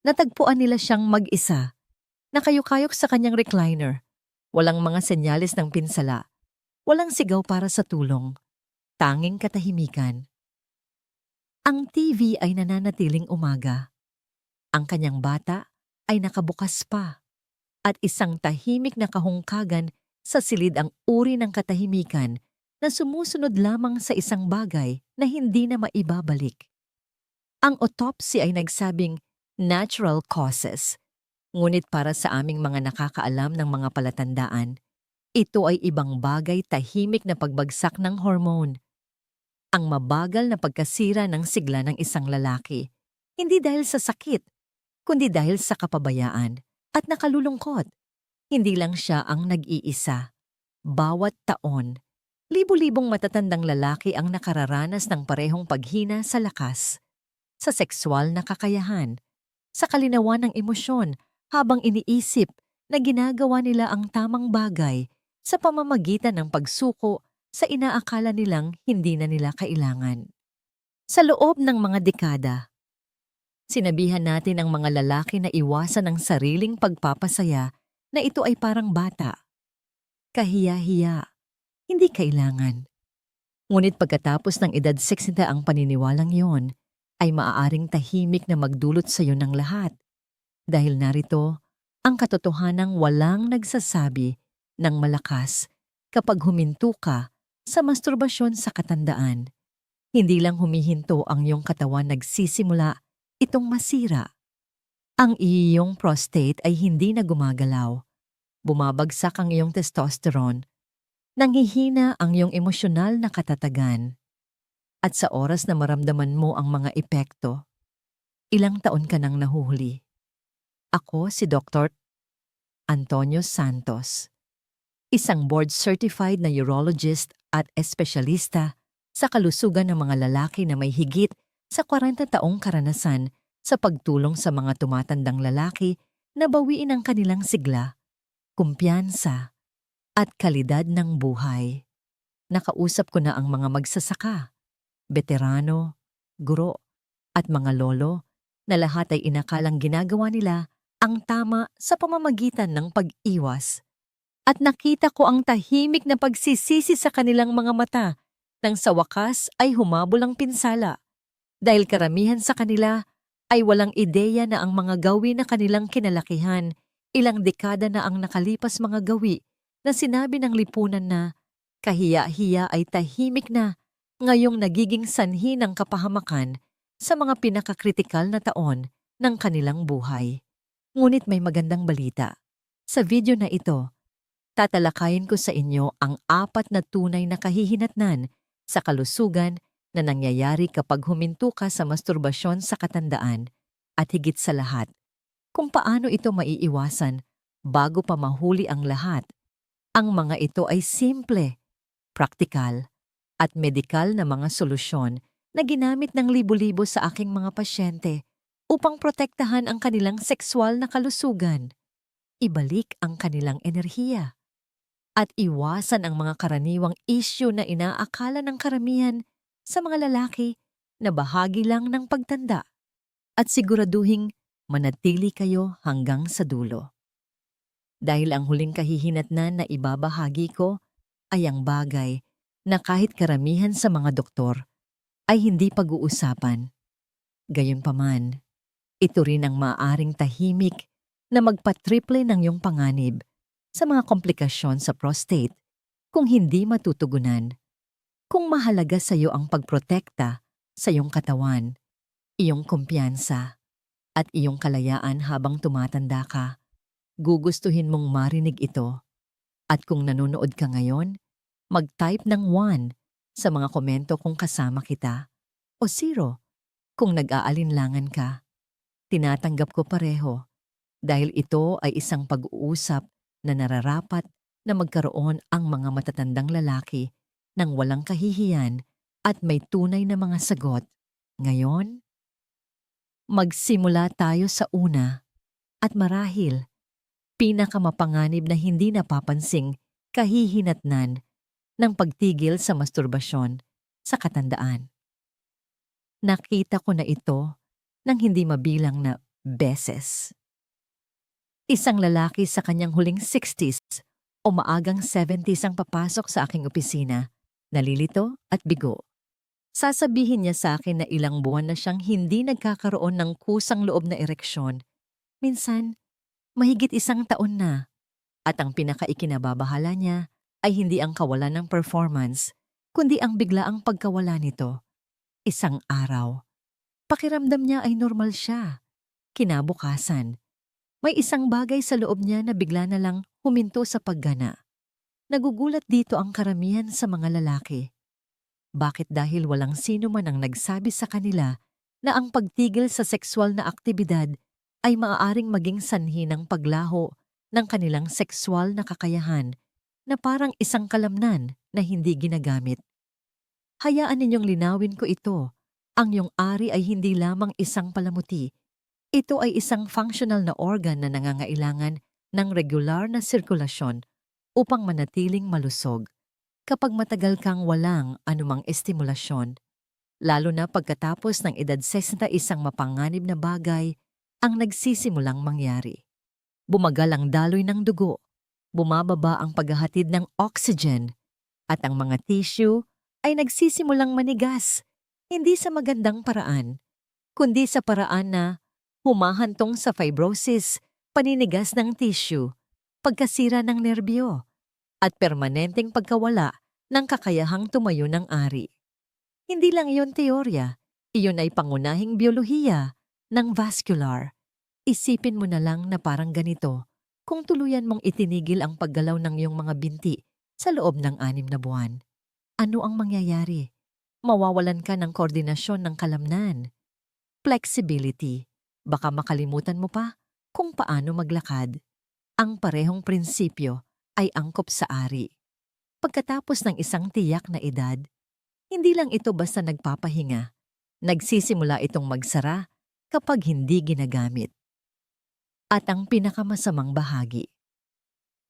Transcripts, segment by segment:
natagpuan nila siyang mag-isa, nakayukayok sa kanyang recliner, walang mga senyales ng pinsala, walang sigaw para sa tulong, tanging katahimikan. Ang TV ay nananatiling umaga. Ang kanyang bata ay nakabukas pa at isang tahimik na kahungkagan sa silid ang uri ng katahimikan na sumusunod lamang sa isang bagay na hindi na maibabalik. Ang autopsy ay nagsabing natural causes. Ngunit para sa aming mga nakakaalam ng mga palatandaan, ito ay ibang bagay tahimik na pagbagsak ng hormone. Ang mabagal na pagkasira ng sigla ng isang lalaki, hindi dahil sa sakit, kundi dahil sa kapabayaan at nakalulungkot. Hindi lang siya ang nag-iisa. Bawat taon, libu-libong matatandang lalaki ang nakararanas ng parehong paghina sa lakas, sa sexual na kakayahan, sa kalinawan ng emosyon habang iniisip na ginagawa nila ang tamang bagay sa pamamagitan ng pagsuko sa inaakala nilang hindi na nila kailangan. Sa loob ng mga dekada, sinabihan natin ang mga lalaki na iwasan ang sariling pagpapasaya na ito ay parang bata. Kahiya-hiya, hindi kailangan. Ngunit pagkatapos ng edad 60 ang paniniwalang yon, ay maaaring tahimik na magdulot sa iyo ng lahat. Dahil narito, ang katotohanang walang nagsasabi ng malakas kapag huminto ka sa masturbasyon sa katandaan. Hindi lang humihinto ang iyong katawan nagsisimula itong masira. Ang iyong prostate ay hindi na gumagalaw. Bumabagsak ang iyong testosterone. Nanghihina ang iyong emosyonal na katatagan. At sa oras na maramdaman mo ang mga epekto, ilang taon ka nang nahuhuli. Ako si Dr. Antonio Santos, isang board-certified na urologist at espesyalista sa kalusugan ng mga lalaki na may higit sa 40 taong karanasan sa pagtulong sa mga tumatandang lalaki na bawiin ang kanilang sigla, kumpiyansa, at kalidad ng buhay. Nakausap ko na ang mga magsasaka, veterano, guro, at mga lolo na lahat ay inakalang ginagawa nila ang tama sa pamamagitan ng pag-iwas. At nakita ko ang tahimik na pagsisisi sa kanilang mga mata nang sa wakas ay humabol ang pinsala. Dahil karamihan sa kanila ay walang ideya na ang mga gawi na kanilang kinalakihan, ilang dekada na ang nakalipas mga gawi na sinabi ng lipunan na kahiya-hiya ay tahimik na ngayong nagiging sanhi ng kapahamakan sa mga pinakakritikal na taon ng kanilang buhay. Ngunit may magandang balita. Sa video na ito, tatalakayin ko sa inyo ang apat na tunay na kahihinatnan sa kalusugan na nangyayari kapag huminto ka sa masturbasyon sa katandaan at higit sa lahat, kung paano ito maiiwasan bago pa mahuli ang lahat. Ang mga ito ay simple, praktikal, at medikal na mga solusyon na ginamit ng libo-libo sa aking mga pasyente upang protektahan ang kanilang sexual na kalusugan, ibalik ang kanilang enerhiya, at iwasan ang mga karaniwang isyu na inaakala ng karamihan sa mga lalaki na bahagi lang ng pagtanda at siguraduhing manatili kayo hanggang sa dulo. Dahil ang huling kahihinatnan na ibabahagi ko ay ang bagay na kahit karamihan sa mga doktor ay hindi pag-uusapan. Gayunpaman, ito rin ang maaring tahimik na magpatriple ng iyong panganib sa mga komplikasyon sa prostate kung hindi matutugunan. Kung mahalaga sa iyo ang pagprotekta sa iyong katawan, iyong kumpiyansa, at iyong kalayaan habang tumatanda ka, gugustuhin mong marinig ito. At kung nanonood ka ngayon, mag-type ng 1 sa mga komento kung kasama kita. O 0 kung nag-aalinlangan ka. Tinatanggap ko pareho dahil ito ay isang pag-uusap na nararapat na magkaroon ang mga matatandang lalaki ng walang kahihiyan at may tunay na mga sagot. Ngayon, magsimula tayo sa una. At marahil pinakamapanganib na hindi napapansing kahihinatnan ng pagtigil sa masturbasyon sa katandaan. Nakita ko na ito nang hindi mabilang na beses. Isang lalaki sa kanyang huling 60s o maagang 70s ang papasok sa aking opisina, nalilito at bigo. Sasabihin niya sa akin na ilang buwan na siyang hindi nagkakaroon ng kusang loob na ereksyon. Minsan, mahigit isang taon na. At ang pinakaikinababahala niya ay hindi ang kawalan ng performance, kundi ang biglaang pagkawala nito. Isang araw. Pakiramdam niya ay normal siya. Kinabukasan, may isang bagay sa loob niya na bigla na lang huminto sa paggana. Nagugulat dito ang karamihan sa mga lalaki. Bakit dahil walang sino man ang nagsabi sa kanila na ang pagtigil sa sexual na aktibidad ay maaaring maging sanhi ng paglaho ng kanilang sexual na kakayahan na parang isang kalamnan na hindi ginagamit. Hayaan ninyong linawin ko ito. Ang iyong ari ay hindi lamang isang palamuti. Ito ay isang functional na organ na nangangailangan ng regular na sirkulasyon upang manatiling malusog kapag matagal kang walang anumang estimulasyon. Lalo na pagkatapos ng edad 61 mapanganib na bagay ang nagsisimulang mangyari. Bumagal ang daloy ng dugo, bumababa ang paghahatid ng oxygen, at ang mga tissue ay nagsisimulang manigas, hindi sa magandang paraan, kundi sa paraan na humahantong sa fibrosis, paninigas ng tissue, pagkasira ng nerbyo, at permanenteng pagkawala ng kakayahang tumayo ng ari. Hindi lang iyon teorya, iyon ay pangunahing biolohiya ng vascular. Isipin mo na lang na parang ganito kung tuluyan mong itinigil ang paggalaw ng iyong mga binti sa loob ng anim na buwan. Ano ang mangyayari? Mawawalan ka ng koordinasyon ng kalamnan. Flexibility. Baka makalimutan mo pa kung paano maglakad. Ang parehong prinsipyo ay angkop sa ari. Pagkatapos ng isang tiyak na edad, hindi lang ito basta nagpapahinga. Nagsisimula itong magsara kapag hindi ginagamit. At ang pinakamasamang bahagi.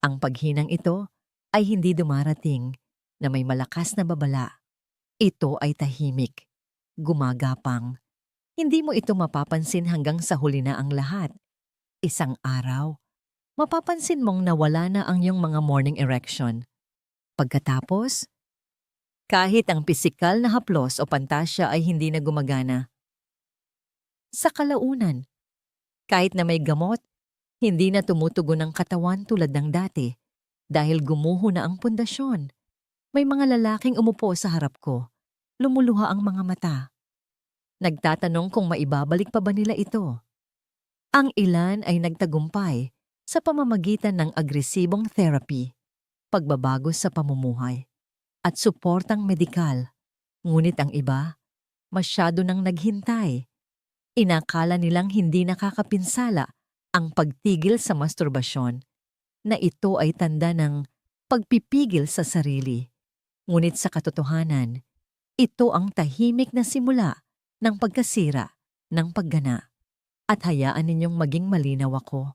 Ang paghinang ito ay hindi dumarating na may malakas na babala. Ito ay tahimik, gumagapang. Hindi mo ito mapapansin hanggang sa huli na ang lahat. Isang araw, mapapansin mong nawala na ang iyong mga morning erection. Pagkatapos, kahit ang pisikal na haplos o pantasya ay hindi na gumagana. Sa kalaunan, kahit na may gamot, hindi na tumutugon ang katawan tulad ng dati dahil gumuho na ang pundasyon. May mga lalaking umupo sa harap ko. Lumuluha ang mga mata. Nagtatanong kung maibabalik pa ba nila ito. Ang ilan ay nagtagumpay sa pamamagitan ng agresibong therapy, pagbabago sa pamumuhay, at suportang medikal. Ngunit ang iba, masyado nang naghintay. Inakala nilang hindi nakakapinsala ang pagtigil sa masturbasyon, na ito ay tanda ng pagpipigil sa sarili. Ngunit sa katotohanan, ito ang tahimik na simula ng pagkasira ng paggana. At hayaan ninyong maging malinaw ako.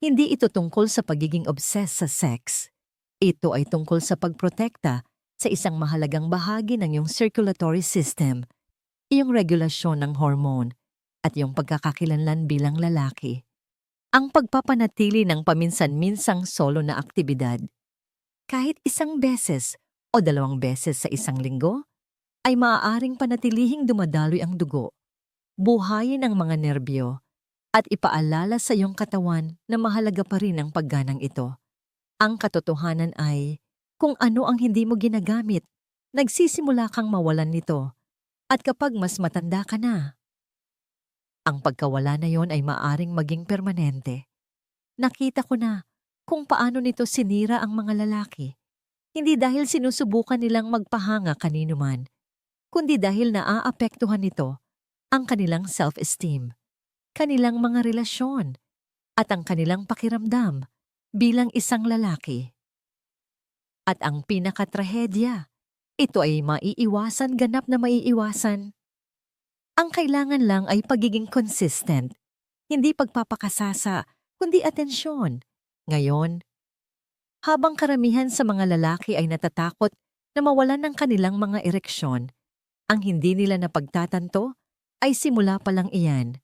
Hindi ito tungkol sa pagiging obsessed sa sex. Ito ay tungkol sa pagprotekta sa isang mahalagang bahagi ng iyong circulatory system, iyong regulasyon ng hormone, at iyong pagkakakilanlan bilang lalaki. Ang pagpapanatili ng paminsan-minsang solo na aktibidad, kahit isang beses o dalawang beses sa isang linggo, ay maaaring panatilihing dumadaloy ang dugo, buhayin ang mga nerbyo, at ipaalala sa iyong katawan na mahalaga pa rin ang pagganang ito. Ang katotohanan ay, kung ano ang hindi mo ginagamit, nagsisimula kang mawalan nito. At kapag mas matanda ka na, ang pagkawala na yon ay maaring maging permanente. Nakita ko na kung paano nito sinira ang mga lalaki. Hindi dahil sinusubukan nilang magpahanga kanino man, kundi dahil naaapektuhan nito ang kanilang self-esteem kanilang mga relasyon at ang kanilang pakiramdam bilang isang lalaki. At ang pinakatrahedya, ito ay maiiwasan ganap na maiiwasan. Ang kailangan lang ay pagiging consistent, hindi pagpapakasasa, kundi atensyon. Ngayon, habang karamihan sa mga lalaki ay natatakot na mawalan ng kanilang mga ereksyon, ang hindi nila napagtatanto ay simula pa lang iyan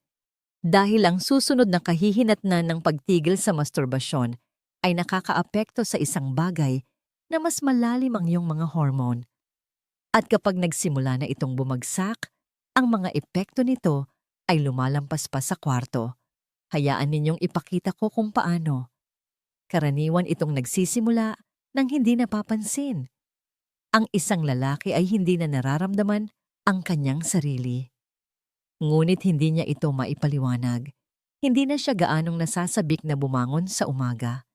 Dahil ang susunod na kahihinatnan ng pagtigil sa masturbasyon ay nakakaapekto sa isang bagay na mas malalim ang iyong mga hormone. At kapag nagsimula na itong bumagsak, ang mga epekto nito ay lumalampas pa sa kwarto. Hayaan ninyong ipakita ko kung paano. Karaniwan itong nagsisimula nang hindi napapansin. Ang isang lalaki ay hindi na nararamdaman ang kanyang sarili. Ngunit hindi niya ito maipaliwanag. Hindi na siya gaanong nasasabik na bumangon sa umaga.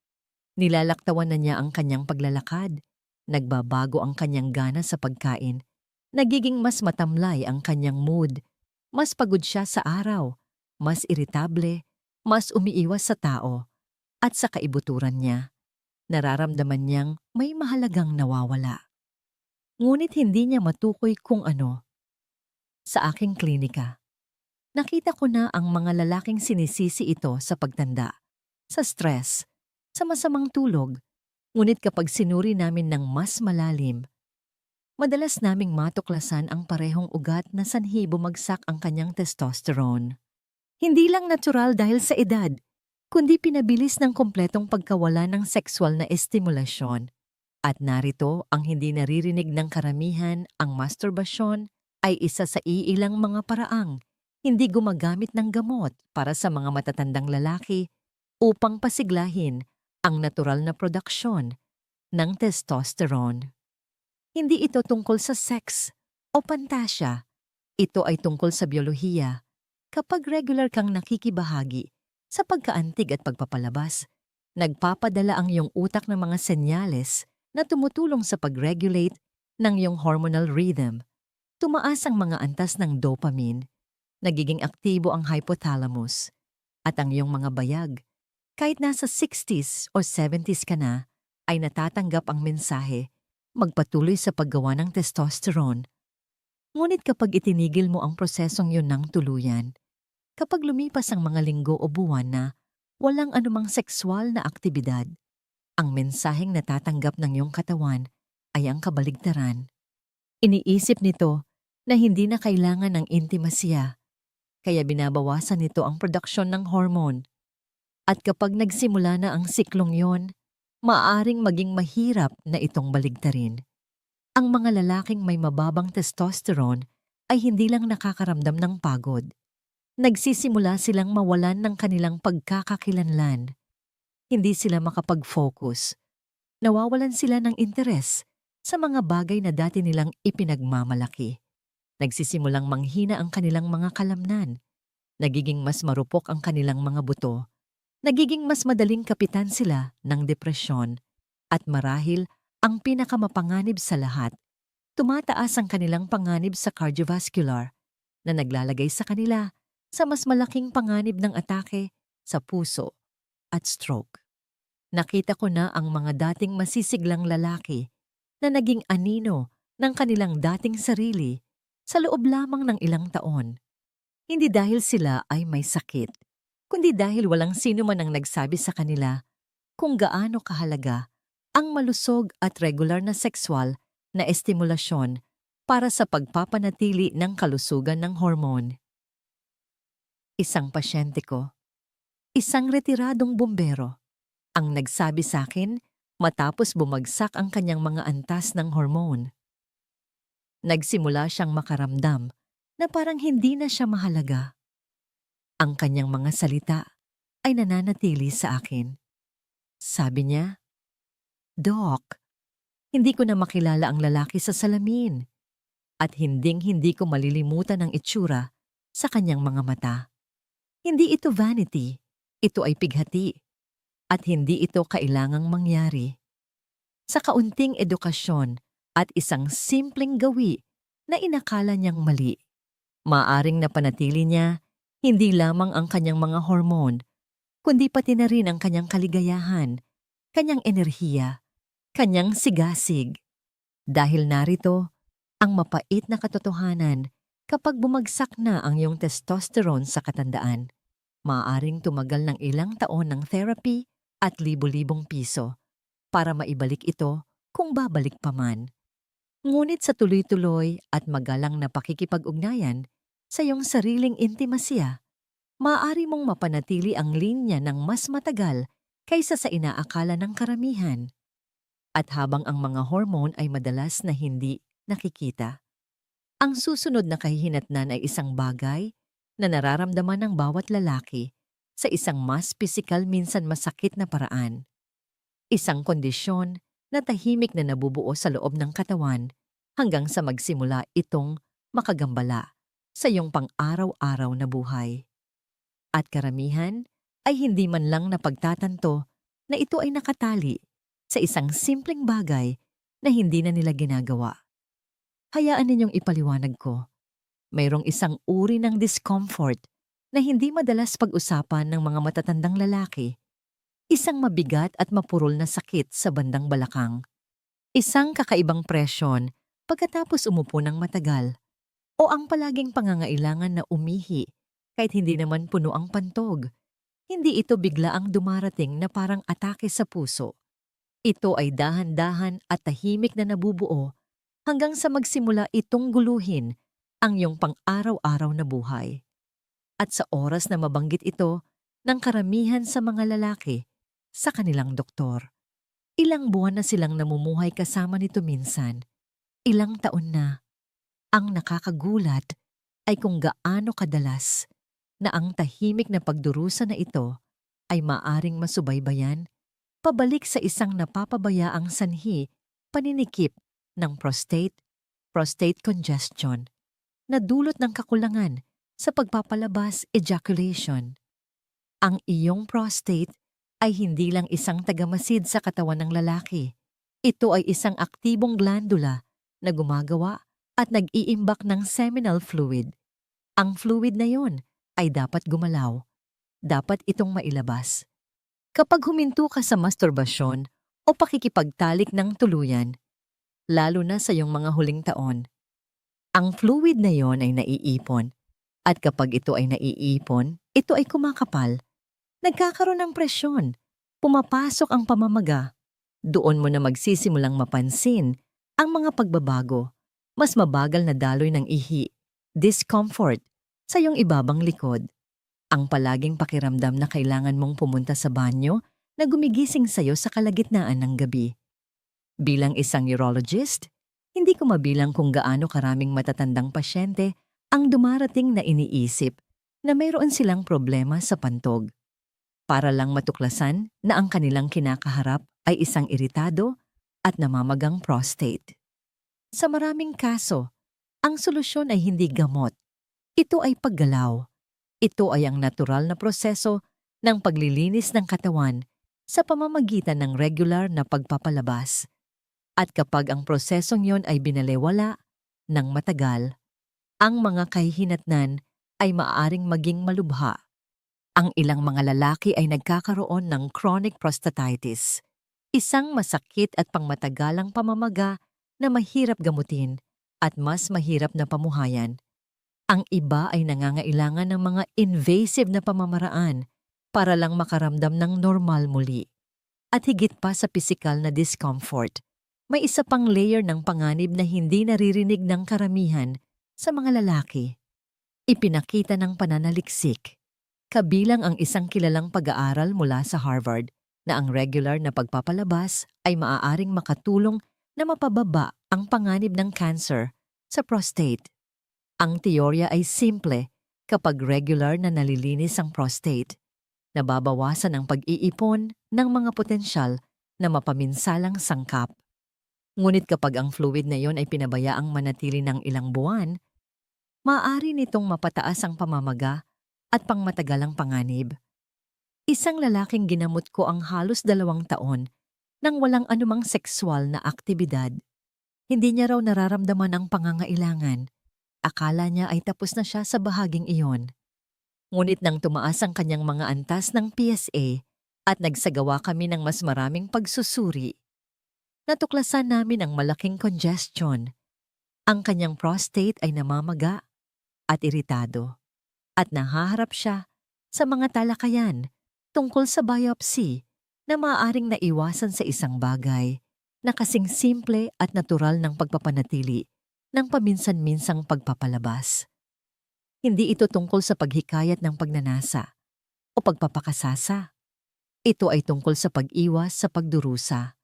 Nilalaktawan na niya ang kanyang paglalakad. Nagbabago ang kanyang gana sa pagkain. Nagiging mas matamlay ang kanyang mood. Mas pagod siya sa araw. Mas iritable. Mas umiiwas sa tao. At sa kaibuturan niya, nararamdaman niyang may mahalagang nawawala. Ngunit hindi niya matukoy kung ano. Sa aking klinika, nakita ko na ang mga lalaking sinisisi ito sa pagtanda, sa stress, sa masamang tulog. Ngunit kapag sinuri namin ng mas malalim, madalas naming matuklasan ang parehong ugat na sanhi bumagsak ang kanyang testosterone. Hindi lang natural dahil sa edad, kundi pinabilis ng kompletong pagkawala ng sexual na estimulasyon. At narito ang hindi naririnig ng karamihan, ang masturbasyon ay isa sa iilang mga paraang hindi gumagamit ng gamot para sa mga matatandang lalaki upang pasiglahin ang natural na produksyon ng testosterone. Hindi ito tungkol sa sex o pantasya. Ito ay tungkol sa biyolohiya. Kapag regular kang nakikibahagi sa pagkaantig at pagpapalabas, nagpapadala ang iyong utak ng mga senyales na tumutulong sa pag-regulate ng iyong hormonal rhythm. Tumaas ang mga antas ng dopamine, nagiging aktibo ang hypothalamus, at ang iyong mga bayag. Kahit nasa 60s o 70s ka na, ay natatanggap ang mensahe, magpatuloy sa paggawa ng testosterone. Ngunit kapag itinigil mo ang prosesong yun ng tuluyan, kapag lumipas ang mga linggo o buwan na walang anumang sexual na aktibidad, ang mensaheng natatanggap ng iyong katawan ay ang kabaligtaran. Iniisip nito na hindi na kailangan ng intimasya, kaya binabawasan nito ang produksyon ng hormone. At kapag nagsimula na ang siklong yon, maaaring maging mahirap na itong baligtarin. Ang mga lalaking may mababang testosterone ay hindi lang nakakaramdam ng pagod nagsisimula silang mawalan ng kanilang pagkakakilanlan. Hindi sila makapag-focus. Nawawalan sila ng interes sa mga bagay na dati nilang ipinagmamalaki. Nagsisimulang manghina ang kanilang mga kalamnan. Nagiging mas marupok ang kanilang mga buto. Nagiging mas madaling kapitan sila ng depresyon. At marahil, ang pinakamapanganib sa lahat, tumataas ang kanilang panganib sa cardiovascular na naglalagay sa kanila sa mas malaking panganib ng atake sa puso at stroke. Nakita ko na ang mga dating masisiglang lalaki na naging anino ng kanilang dating sarili sa loob lamang ng ilang taon. Hindi dahil sila ay may sakit, kundi dahil walang sino man ang nagsabi sa kanila kung gaano kahalaga ang malusog at regular na sexual na estimulasyon para sa pagpapanatili ng kalusugan ng hormone isang pasyente ko, isang retiradong bumbero, ang nagsabi sa akin matapos bumagsak ang kanyang mga antas ng hormone. Nagsimula siyang makaramdam na parang hindi na siya mahalaga. Ang kanyang mga salita ay nananatili sa akin. Sabi niya, Doc, hindi ko na makilala ang lalaki sa salamin at hinding-hindi ko malilimutan ang itsura sa kanyang mga mata. Hindi ito vanity, ito ay pighati. At hindi ito kailangang mangyari. Sa kaunting edukasyon at isang simpleng gawi na inakala niyang mali, maaring napanatili niya hindi lamang ang kanyang mga hormone, kundi pati na rin ang kanyang kaligayahan, kanyang enerhiya, kanyang sigasig. Dahil narito, ang mapait na katotohanan kapag bumagsak na ang iyong testosterone sa katandaan maaaring tumagal ng ilang taon ng therapy at libo-libong piso para maibalik ito kung babalik pa man. Ngunit sa tuloy-tuloy at magalang na pakikipag-ugnayan sa iyong sariling intimasya, maaari mong mapanatili ang linya ng mas matagal kaysa sa inaakala ng karamihan. At habang ang mga hormone ay madalas na hindi nakikita, ang susunod na kahihinatnan ay isang bagay na nararamdaman ng bawat lalaki sa isang mas pisikal minsan masakit na paraan. Isang kondisyon na tahimik na nabubuo sa loob ng katawan hanggang sa magsimula itong makagambala sa iyong pang-araw-araw na buhay. At karamihan ay hindi man lang napagtatanto na ito ay nakatali sa isang simpleng bagay na hindi na nila ginagawa. Hayaan ninyong ipaliwanag ko. Mayroong isang uri ng discomfort na hindi madalas pag-usapan ng mga matatandang lalaki. Isang mabigat at mapurol na sakit sa bandang balakang. Isang kakaibang presyon pagkatapos umupo ng matagal. O ang palaging pangangailangan na umihi kahit hindi naman puno ang pantog. Hindi ito bigla ang dumarating na parang atake sa puso. Ito ay dahan-dahan at tahimik na nabubuo hanggang sa magsimula itong guluhin ang iyong pang-araw-araw na buhay. At sa oras na mabanggit ito ng karamihan sa mga lalaki sa kanilang doktor. Ilang buwan na silang namumuhay kasama nito minsan. Ilang taon na. Ang nakakagulat ay kung gaano kadalas na ang tahimik na pagdurusa na ito ay maaring masubaybayan pabalik sa isang napapabayaang sanhi paninikip ng prostate, prostate congestion, na dulot ng kakulangan sa pagpapalabas ejaculation. Ang iyong prostate ay hindi lang isang tagamasid sa katawan ng lalaki. Ito ay isang aktibong glandula na gumagawa at nag-iimbak ng seminal fluid. Ang fluid na yon ay dapat gumalaw. Dapat itong mailabas. Kapag huminto ka sa masturbasyon o pakikipagtalik ng tuluyan, lalo na sa iyong mga huling taon. Ang fluid na yon ay naiipon at kapag ito ay naiipon, ito ay kumakapal. Nagkakaroon ng presyon, pumapasok ang pamamaga. Doon mo na magsisimulang mapansin ang mga pagbabago, mas mabagal na daloy ng ihi, discomfort sa iyong ibabang likod. Ang palaging pakiramdam na kailangan mong pumunta sa banyo na gumigising sa iyo sa kalagitnaan ng gabi. Bilang isang urologist, hindi ko mabilang kung gaano karaming matatandang pasyente ang dumarating na iniisip na mayroon silang problema sa pantog. Para lang matuklasan na ang kanilang kinakaharap ay isang iritado at namamagang prostate. Sa maraming kaso, ang solusyon ay hindi gamot. Ito ay paggalaw. Ito ay ang natural na proseso ng paglilinis ng katawan sa pamamagitan ng regular na pagpapalabas at kapag ang prosesong yon ay binalewala ng matagal, ang mga kahihinatnan ay maaaring maging malubha. Ang ilang mga lalaki ay nagkakaroon ng chronic prostatitis, isang masakit at pangmatagalang pamamaga na mahirap gamutin at mas mahirap na pamuhayan. Ang iba ay nangangailangan ng mga invasive na pamamaraan para lang makaramdam ng normal muli. At higit pa sa pisikal na discomfort, may isa pang layer ng panganib na hindi naririnig ng karamihan sa mga lalaki. Ipinakita ng pananaliksik. Kabilang ang isang kilalang pag-aaral mula sa Harvard na ang regular na pagpapalabas ay maaaring makatulong na mapababa ang panganib ng cancer sa prostate. Ang teorya ay simple kapag regular na nalilinis ang prostate. Nababawasan ang pag-iipon ng mga potensyal na mapaminsalang sangkap. Ngunit kapag ang fluid na yon ay pinabayaang manatili ng ilang buwan, maaari nitong mapataas ang pamamaga at pangmatagalang panganib. Isang lalaking ginamot ko ang halos dalawang taon nang walang anumang sexual na aktibidad. Hindi niya raw nararamdaman ang pangangailangan. Akala niya ay tapos na siya sa bahaging iyon. Ngunit nang tumaas ang kanyang mga antas ng PSA at nagsagawa kami ng mas maraming pagsusuri, natuklasan namin ang malaking congestion. Ang kanyang prostate ay namamaga at iritado at nahaharap siya sa mga talakayan tungkol sa biopsy na maaaring naiwasan sa isang bagay na kasing simple at natural ng pagpapanatili ng paminsan-minsang pagpapalabas. Hindi ito tungkol sa paghikayat ng pagnanasa o pagpapakasasa. Ito ay tungkol sa pag-iwas sa pagdurusa.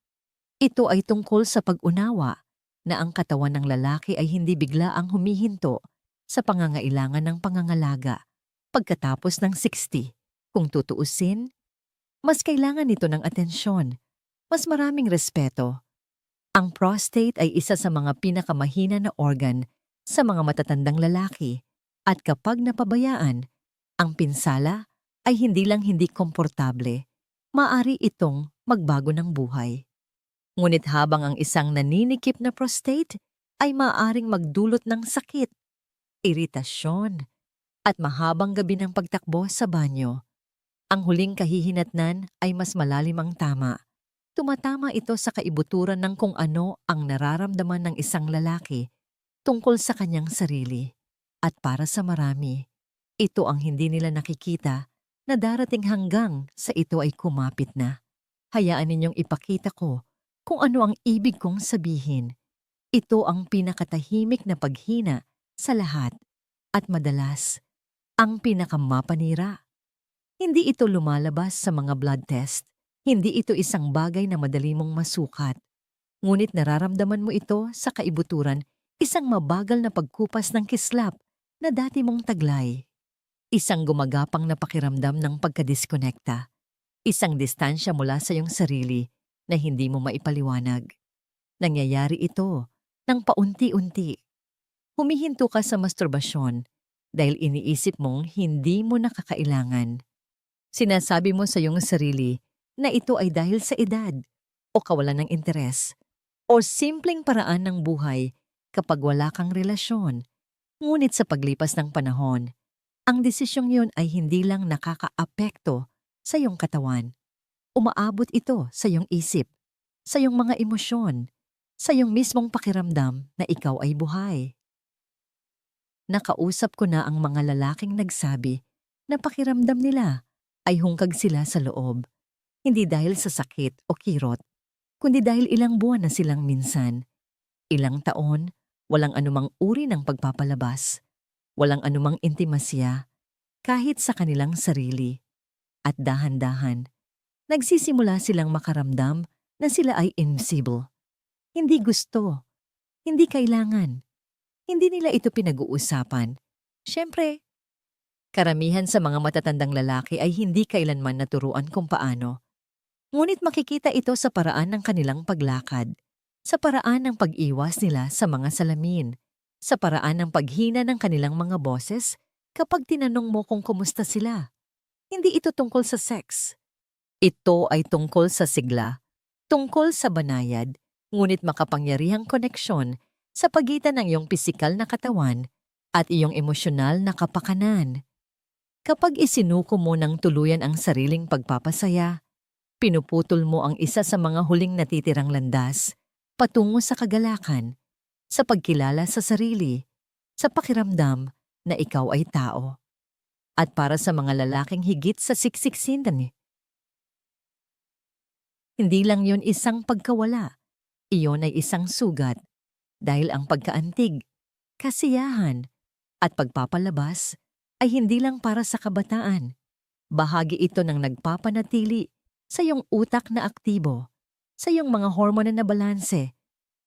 Ito ay tungkol sa pag-unawa na ang katawan ng lalaki ay hindi bigla ang humihinto sa pangangailangan ng pangangalaga pagkatapos ng 60. Kung tutuusin, mas kailangan nito ng atensyon, mas maraming respeto. Ang prostate ay isa sa mga pinakamahina na organ sa mga matatandang lalaki at kapag napabayaan, ang pinsala ay hindi lang hindi komportable, maari itong magbago ng buhay. Ngunit habang ang isang naninikip na prostate ay maaaring magdulot ng sakit, iritasyon, at mahabang gabi ng pagtakbo sa banyo, ang huling kahihinatnan ay mas malalim ang tama. Tumatama ito sa kaibuturan ng kung ano ang nararamdaman ng isang lalaki tungkol sa kanyang sarili. At para sa marami, ito ang hindi nila nakikita na darating hanggang sa ito ay kumapit na. Hayaan ninyong ipakita ko kung ano ang ibig kong sabihin. Ito ang pinakatahimik na paghina sa lahat at madalas ang pinakamapanira. Hindi ito lumalabas sa mga blood test. Hindi ito isang bagay na madali mong masukat. Ngunit nararamdaman mo ito sa kaibuturan, isang mabagal na pagkupas ng kislap na dati mong taglay. Isang gumagapang na pakiramdam ng pagkadiskonekta. Isang distansya mula sa iyong sarili na hindi mo maipaliwanag. Nangyayari ito ng paunti-unti. Humihinto ka sa masturbasyon dahil iniisip mong hindi mo nakakailangan. Sinasabi mo sa iyong sarili na ito ay dahil sa edad o kawalan ng interes o simpleng paraan ng buhay kapag wala kang relasyon Ngunit sa paglipas ng panahon, ang desisyong yun ay hindi lang nakakaapekto sa iyong katawan. Umaabot ito sa iyong isip, sa iyong mga emosyon, sa iyong mismong pakiramdam na ikaw ay buhay. Nakausap ko na ang mga lalaking nagsabi na pakiramdam nila ay hungkag sila sa loob, hindi dahil sa sakit o kirot, kundi dahil ilang buwan na silang minsan, ilang taon Walang anumang uri ng pagpapalabas. Walang anumang intimasya, kahit sa kanilang sarili. At dahan-dahan, nagsisimula silang makaramdam na sila ay invisible. Hindi gusto. Hindi kailangan. Hindi nila ito pinag-uusapan. Siyempre, karamihan sa mga matatandang lalaki ay hindi kailanman naturuan kung paano. Ngunit makikita ito sa paraan ng kanilang paglakad sa paraan ng pag-iwas nila sa mga salamin, sa paraan ng paghina ng kanilang mga boses kapag tinanong mo kung kumusta sila. Hindi ito tungkol sa sex. Ito ay tungkol sa sigla, tungkol sa banayad, ngunit makapangyarihang koneksyon sa pagitan ng iyong pisikal na katawan at iyong emosyonal na kapakanan. Kapag isinuko mo ng tuluyan ang sariling pagpapasaya, pinuputol mo ang isa sa mga huling natitirang landas patungo sa kagalakan, sa pagkilala sa sarili, sa pakiramdam na ikaw ay tao. At para sa mga lalaking higit sa siksiksindan, hindi lang yon isang pagkawala, iyon ay isang sugat dahil ang pagkaantig, kasiyahan, at pagpapalabas ay hindi lang para sa kabataan. Bahagi ito ng nagpapanatili sa iyong utak na aktibo sa iyong mga hormone na balanse,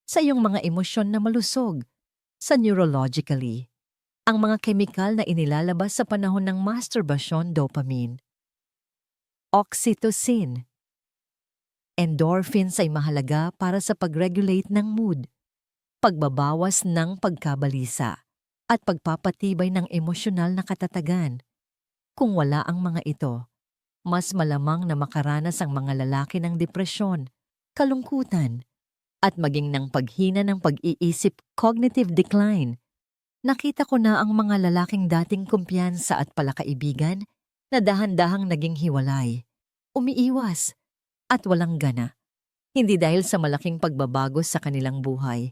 sa iyong mga emosyon na malusog, sa neurologically, ang mga kemikal na inilalabas sa panahon ng masturbasyon dopamine. Oxytocin. Endorphins ay mahalaga para sa pag-regulate ng mood, pagbabawas ng pagkabalisa, at pagpapatibay ng emosyonal na katatagan. Kung wala ang mga ito, mas malamang na makaranas ang mga lalaki ng depresyon, kalungkutan, at maging ng paghina ng pag-iisip cognitive decline. Nakita ko na ang mga lalaking dating kumpiyansa at palakaibigan na dahan-dahang naging hiwalay, umiiwas, at walang gana. Hindi dahil sa malaking pagbabago sa kanilang buhay,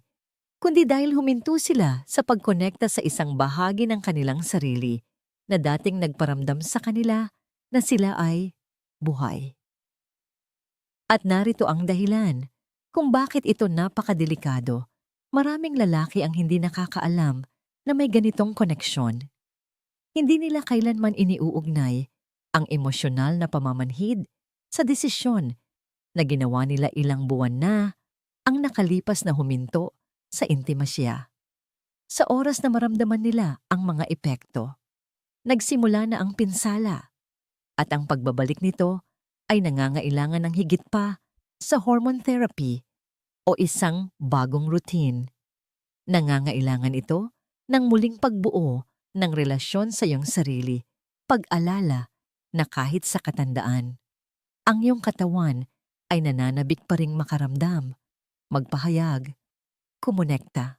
kundi dahil huminto sila sa pagkonekta sa isang bahagi ng kanilang sarili na dating nagparamdam sa kanila na sila ay buhay. At narito ang dahilan kung bakit ito napakadelikado. Maraming lalaki ang hindi nakakaalam na may ganitong koneksyon. Hindi nila kailanman iniuugnay ang emosyonal na pamamanhid sa desisyon na ginawa nila ilang buwan na ang nakalipas na huminto sa intimasya. Sa oras na maramdaman nila ang mga epekto, nagsimula na ang pinsala at ang pagbabalik nito ay nangangailangan ng higit pa sa hormone therapy o isang bagong routine. Nangangailangan ito ng muling pagbuo ng relasyon sa iyong sarili, pag-alala na kahit sa katandaan, ang iyong katawan ay nananabik pa ring makaramdam, magpahayag, kumonekta.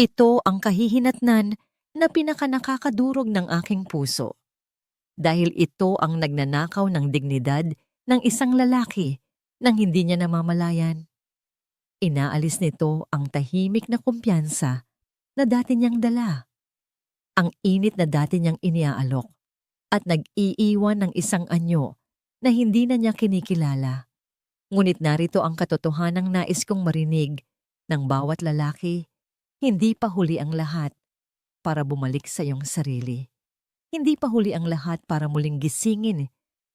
Ito ang kahihinatnan na pinakanakakadurog ng aking puso. Dahil ito ang nagnanakaw ng dignidad ng isang lalaki nang hindi niya namamalayan. Inaalis nito ang tahimik na kumpiyansa na dati niyang dala. Ang init na dati niyang iniaalok at nag-iiwan ng isang anyo na hindi na niya kinikilala. Ngunit narito ang katotohanang nais kong marinig ng bawat lalaki. Hindi pa huli ang lahat para bumalik sa iyong sarili. Hindi pa huli ang lahat para muling gisingin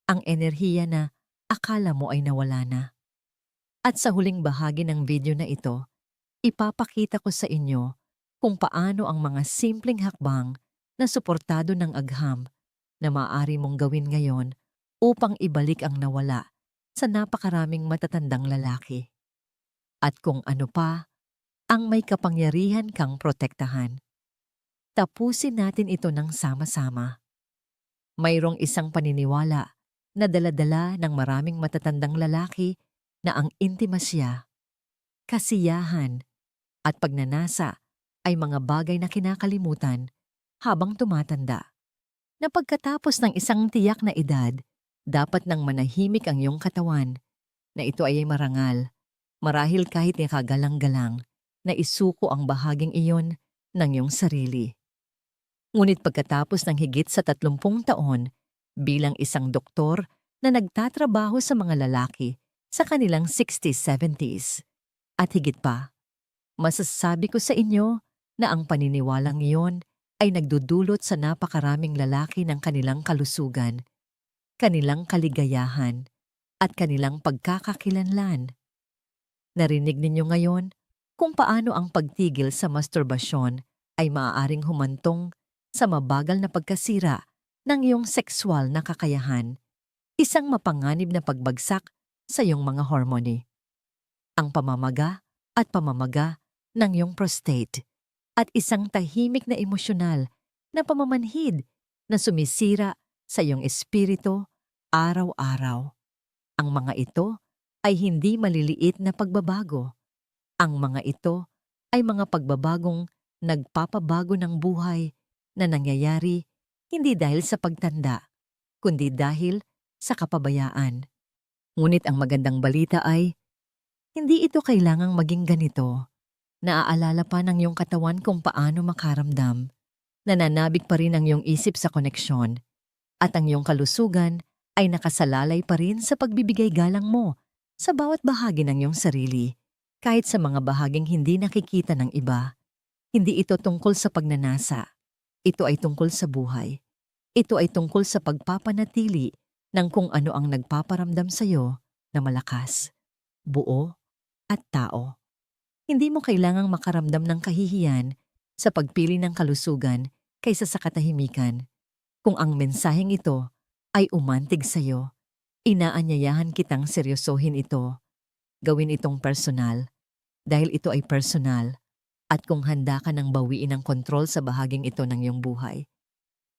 ang enerhiya na akala mo ay nawala na. At sa huling bahagi ng video na ito, ipapakita ko sa inyo kung paano ang mga simpleng hakbang na suportado ng agham na maaari mong gawin ngayon upang ibalik ang nawala sa napakaraming matatandang lalaki. At kung ano pa ang may kapangyarihan kang protektahan. Tapusin natin ito ng sama-sama. Mayroong isang paniniwala na daladala ng maraming matatandang lalaki na ang intimasya, kasiyahan, at pagnanasa ay mga bagay na kinakalimutan habang tumatanda. Na pagkatapos ng isang tiyak na edad, dapat nang manahimik ang iyong katawan, na ito ay marangal, marahil kahit nakagalang-galang, na isuko ang bahaging iyon ng iyong sarili. Ngunit pagkatapos ng higit sa tatlumpung taon, bilang isang doktor na nagtatrabaho sa mga lalaki sa kanilang 60s, 70s, at higit pa, masasabi ko sa inyo na ang paniniwalang iyon ay nagdudulot sa napakaraming lalaki ng kanilang kalusugan, kanilang kaligayahan, at kanilang pagkakakilanlan. Narinig ninyo ngayon kung paano ang pagtigil sa masturbasyon ay maaaring humantong sa mabagal na pagkasira ng iyong sexual na kakayahan, isang mapanganib na pagbagsak sa iyong mga hormone. Ang pamamaga at pamamaga ng iyong prostate at isang tahimik na emosyonal na pamamanhid na sumisira sa iyong espiritu araw-araw. Ang mga ito ay hindi maliliit na pagbabago. Ang mga ito ay mga pagbabagong nagpapabago ng buhay na nangyayari hindi dahil sa pagtanda, kundi dahil sa kapabayaan. Ngunit ang magandang balita ay, hindi ito kailangang maging ganito. Naaalala pa ng iyong katawan kung paano makaramdam. Nananabik pa rin ang iyong isip sa koneksyon. At ang iyong kalusugan ay nakasalalay pa rin sa pagbibigay galang mo sa bawat bahagi ng iyong sarili, kahit sa mga bahaging hindi nakikita ng iba. Hindi ito tungkol sa pagnanasa. Ito ay tungkol sa buhay. Ito ay tungkol sa pagpapanatili ng kung ano ang nagpaparamdam sa iyo na malakas, buo, at tao. Hindi mo kailangang makaramdam ng kahihiyan sa pagpili ng kalusugan kaysa sa katahimikan. Kung ang mensaheng ito ay umantig sa iyo, inaanyayahan kitang seryosohin ito. Gawin itong personal, dahil ito ay personal at kung handa ka nang bawiin ang kontrol sa bahaging ito ng iyong buhay.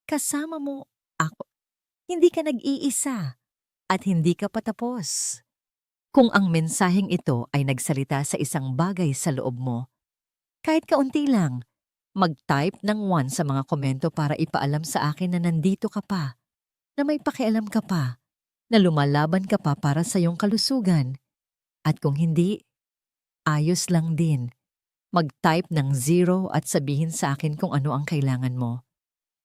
Kasama mo ako. Hindi ka nag-iisa at hindi ka patapos. Kung ang mensaheng ito ay nagsalita sa isang bagay sa loob mo, kahit kaunti lang, mag-type ng one sa mga komento para ipaalam sa akin na nandito ka pa, na may pakialam ka pa, na lumalaban ka pa para sa iyong kalusugan. At kung hindi, ayos lang din mag-type ng zero at sabihin sa akin kung ano ang kailangan mo.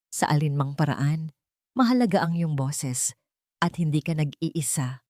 Sa alinmang paraan, mahalaga ang iyong boses at hindi ka nag-iisa.